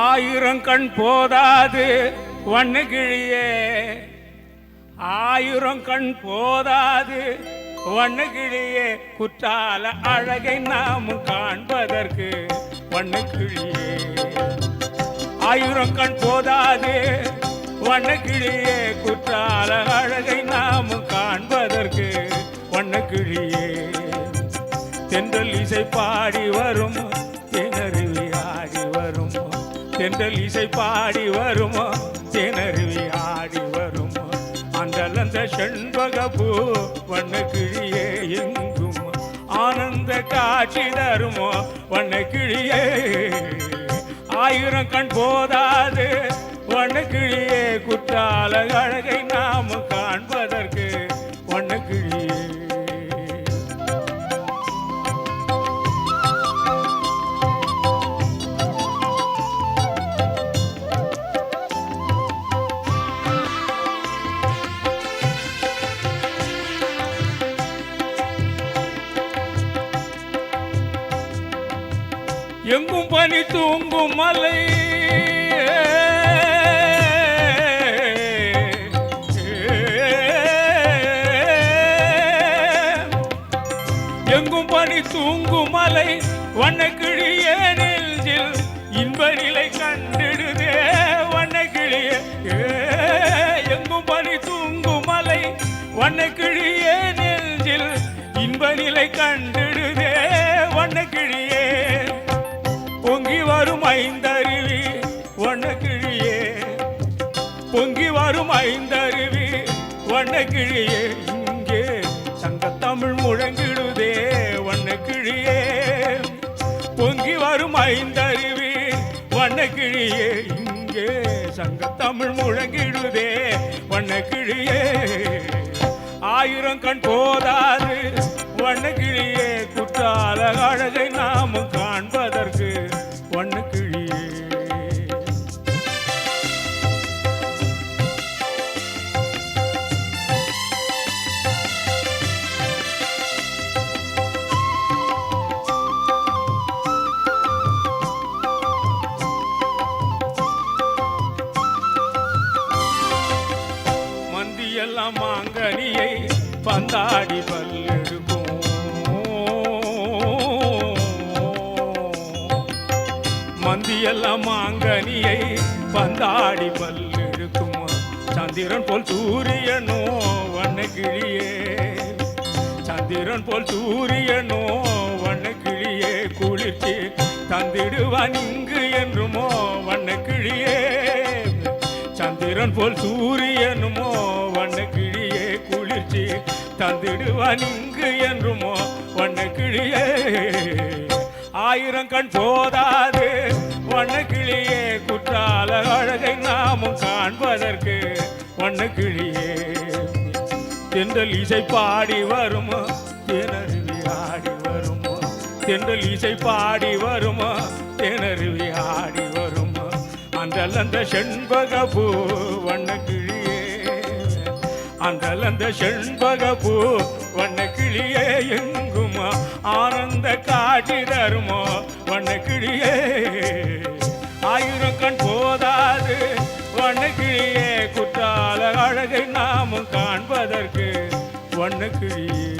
ஆயிரம் கண் போதாது வண்ணகிழியே ஆயிரம் கண் போதாது வண்ணகிழியே குற்றால அழகை நாம் காண்பதற்கு வண்ணக்கிழியே ஆயிரம் கண் போதாது வண்ணக்கிழியே குற்றால அழகை நாம் காண்பதற்கு வண்ணக்கிழியே தென்றல் இசை பாடி வரும் தென்றல் இசை பாடி வருமோ? தேனருவி ஆடி வருமோ? அந்தலந்த செண்பக பூ வண்ணக்கிழியே எங்கும்? ஆனந்த காட்சி தருமோ? வண்ணக்கிழியே ஆயிரம் கண் போதாது. வண்ணக்கிழியே குற்றால அழகை எங்கும் பனி தூங்கும் மலை. எங்கும் பனி தூங்கும் மலை வண்ணக்கிழிய நெஞ்சில் இன்ப நிலை கண்டிடுதே வண்ணக்கிழிய எங்கும் பனி தூங்கும் மலை வண்ணக்கிழிய நெஞ்சில் இன்ப நிலை கண்டிடுதே வரும் ஐந்தருவி வண்ணக்கிழியே. பொங்கி வரும் ஐந்தருவி வண்ணக்கிழியே. இங்கே சங்கத்தமிழ் முழங்கிடுதே வண்ணக்கிழியே. பொங்கி வரும் ஐந்தருவி வண்ணக்கிழியே. இங்கே சங்கத்தமிழ் முழங்கிடுதே வண்ணக்கிழியே. ஆயிரம் கண் போதாது வண்ணக்கிழியே. குற்றால அழகை நாமும் பந்தாடி பல்லெடுக்கும். மந்தியெல்லாம் மாங்கனியை பந்தாடி பல்லெடுக்கும். சந்திரன் போல் சூரியனோ வண்ணக்கிளியே. சந்திரன் போல் சூரியனோ வண்ணக்கிளியே. குளிர்ச்சி தந்திடுவான் இங்கு என்றுமோ வண்ணக்கிளியே. சந்திரன் போல் சூரியனுமோ மகிழ்ச்சி தந்திடுவான் இங்கு என்றுமோ வண்ணக்கிளியே ஆயிரம் கண் போதாது வண்ணக்கிளியே குற்றால அழகை நாமும் காண்பதற்கு வண்ணக்கிளியே தென்றல் இசை பாடி வருமோ? திணறுவி ஆடி வருமோ? தென்றல் இசை பாடி வருமோ? திணறுவி ஆடி வருமோ? அன்றல் அந்த செண்பக பூ வண்ண கிளி அந்த செண்பகப்பூ வண்ண கிளியே எங்குமா? ஆனந்த காட்சி தருமோ? வண்ண கிளியே ஆயிரம் கண் போதாது. வண்ண கிளியே குற்றால அழகை நாமும் காண்பதற்கு வண்ண கிளியே.